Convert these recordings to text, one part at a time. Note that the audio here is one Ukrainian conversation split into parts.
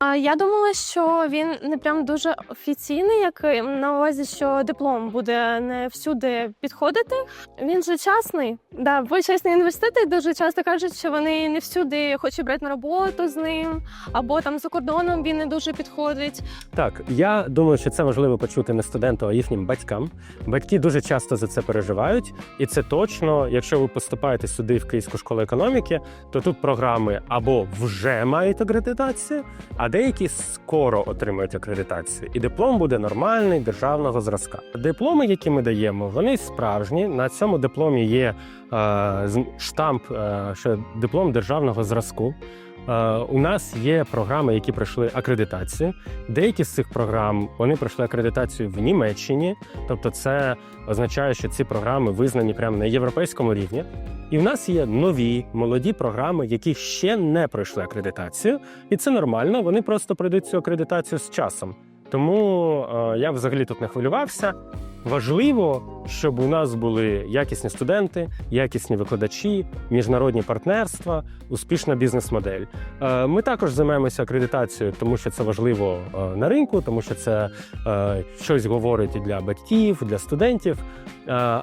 А я думала, що він не прям дуже офіційний, як е, на увазі, що диплом буде не всюди підходити. Він же часний. Да, бо чесні університети дуже часто кажуть, що вони не всюди хочуть брати на роботу з ним, або там за кордоном він не дуже підходить. Так, я думаю, що це важливо почути не студенту, а їхнім батькам. Батьки дуже часто за це переживають, і це точно, якщо ви поступаєте сюди в Київську школу економіки, то тут програми або вже мають акредитацію, а деякі скоро отримають акредитацію. І диплом буде нормальний державного зразка. Дипломи, які ми даємо, вони справжні. На цьому дипломі є е, штамп, е, що диплом державного зразку. Е, У нас є програми, які пройшли акредитацію. Деякі з цих програм вони пройшли акредитацію в Німеччині, тобто це означає, що ці програми визнані прямо на європейському рівні. І в нас є нові молоді програми, які ще не пройшли акредитацію, і це нормально. Вони просто пройдуть цю акредитацію з часом. Тому е, я взагалі тут не хвилювався. Важливо, щоб у нас були якісні студенти, якісні викладачі, міжнародні партнерства, успішна бізнес-модель. Е, Ми також займаємося акредитацією, тому що це важливо е, на ринку, тому що це е, щось говорить і для батьків, для студентів.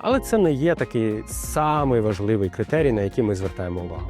Але це не є такий самий важливий критерій, на який ми звертаємо увагу.